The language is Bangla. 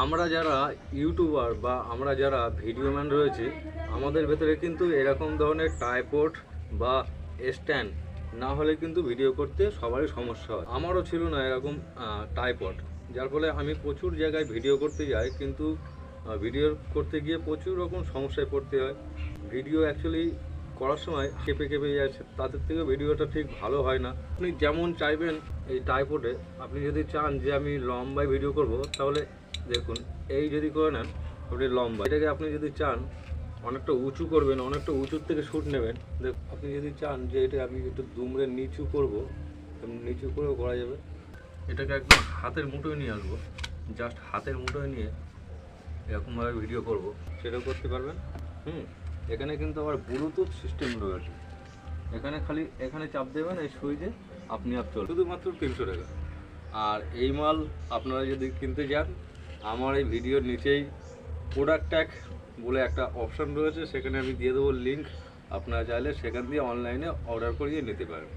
আমরা যারা ইউটিউবার বা আমরা যারা ভিডিও ম্যান রয়েছে, আমাদের ভেতরে কিন্তু এরকম ধরনের টাইপোড বা স্ট্যান্ড না হলে কিন্তু ভিডিও করতে সবারই সমস্যা হয়। আমারও ছিল না এরকম টাইপড। যার ফলে আমি প্রচুর জায়গায় ভিডিও করতে যাই, কিন্তু ভিডিও করতে গিয়ে প্রচুর রকম সমস্যায় পড়তে হয়। ভিডিও অ্যাকচুয়ালি করার সময় কেঁপে কেঁপে যাচ্ছে তাদের থেকে ভিডিওটা ঠিক ভালো হয় না। আপনি যেমন চাইবেন এই টাইপোডে, আপনি যদি চান যে আমি লম্বায় ভিডিও করব, তাহলে দেখুন, এই যদি করে নেন আপনি লম্বা। এটাকে আপনি যদি চান, অনেকটা উঁচু করবেন, অনেকটা উঁচুর থেকে শ্যুট নেবেন। আপনি যদি চান যে এটা আমি একটু দুমড়ে নিচু করব নিচু করেও করা যাবে। এটাকে একদম হাতের মুঠোয় নিয়ে আসব। জাস্ট হাতের মুঠোয় নিয়ে এরকমভাবে ভিডিও করব। সেটাও করতে পারবেন? হুম, এখানে কিন্তু আবার ব্লুটুথ সিস্টেম রয়েছে। এখানে খালি, এখানে চাপ দেবেন, এই সুইচে আপনি আপ চল শুধুমাত্র তিনশো টাকা। আর এই মাল আপনারা যদি কিনতে যান আমার এই ভিডিওর নিচেই প্রোডাক্ট ট্যাগ বলে একটা অপশন রয়েছে, সেখানে আমি দিয়ে দেবো লিঙ্ক আপনারা চাইলে সেখান দিয়ে অনলাইনে অর্ডার করিয়ে নিতে পারেন।